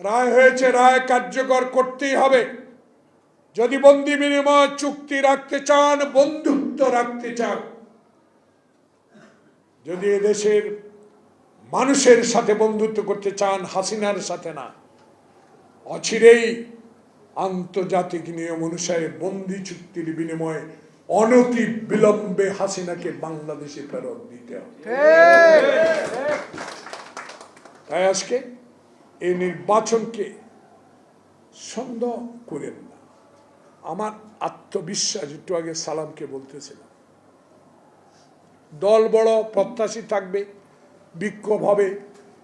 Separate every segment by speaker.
Speaker 1: রায় হয়েছে রায় কার্যকর করতেই হবে। যদি বন্দি বিনিময় চুক্তি রাখতে চান বন্ধুত্ব রাখতে চান। যদি দেশের মানুষের সাথে বন্ধুত্ব করতে চান হাসিনার সাথে না। অচিরেই আন্তর্জাতিক নিয়ম অনুসারে বন্দি চুক্তির বিনিময়ে অনতি বিলম্বে হাসিনাকে বাংলাদেশে ফেরত দিতে হবে। তাই আজকে এই নির্বাচনকে সন্দেহ করেন না। আমার আত্মবিশ্বাস, একটু আগে সালামকে বলতেছিলাম। দল বড় প্রত্যাশী থাকবে, বিক্ষোভ হবে,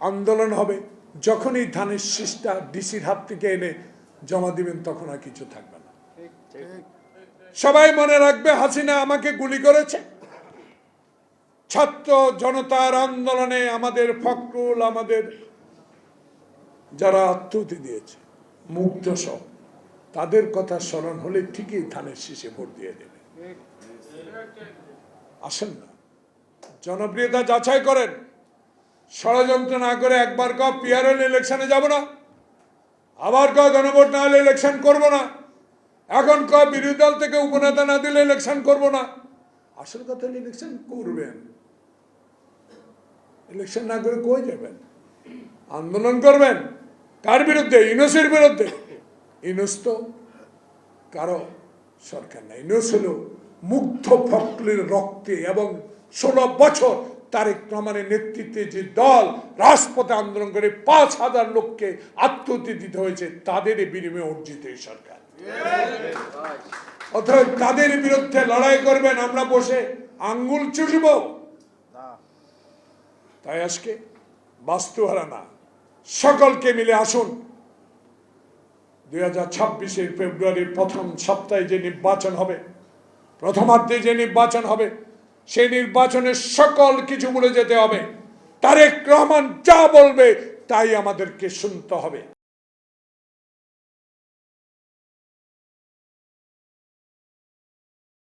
Speaker 1: আন্দোলন হবে, যখনই ধানের শীষটা ডিসির হাত থেকে এনে জমা দিবেন, তখন আর কিছু থাকবে না। সবাই মনে রাখবে, হাসিনা আমাকে গুলি করেছে। ছাত্র জনতার আন্দোলনে আমাদের ফখরুল, আমাদের যারা আত্মহতি দিয়েছে, মুগ্ধ সব। তাদের কথা স্মরণ হলে ঠিকই ধানের শীষে ভোট দিয়ে দেবে। আসেন না। জনপ্রিয়তা যাচাই করেন। ষড়যন্ত্র না করে একবার ক পিআরএল ইলেকশনে যাব না। আবার ক গণভোট না হলে ইলেকশন করব না। এখন ক বিরোধী দল থেকে উপনেতা না দিলে ইলেকশন করব না। আসল কথা হলো ইলেকশন করবেন। ইলেকশন না করে কই যাবেন? আন্দোলন করবেন? কার বিরুদ্ধে ইউনুসের বিরুদ্ধে। ইউনুস তো কারও সরকার না। ইউনুস হল মুগ্ধ ফকলের রক্তে এবং ষোলো বছর তারেক রহমানের নেতৃত্বে যে দল রাজপথে আন্দোলন করে পাঁচ হাজার লোককে আত্মহত্যা দিতে হয়েছে তাদের বিনিময়ে অর্জিত এই সরকার। অথবা তাদের বিরুদ্ধে লড়াই করবেন আমরা বসে আঙ্গুল চুষব। তাই আজকে বাস্তুহারা না। সকলকে মিলে আসুন। দুই হাজার ছাব্বিশের ফেব্রুয়ারির প্রথম সপ্তাহে যে নির্বাচন হবে, প্রথমার্ধে যে নির্বাচন হবে, সেই নির্বাচনে সকল কিছু বলে যেতে হবে। তারেক রহমান যা বলবে, তাই আমাদেরকে শুনতে হবে।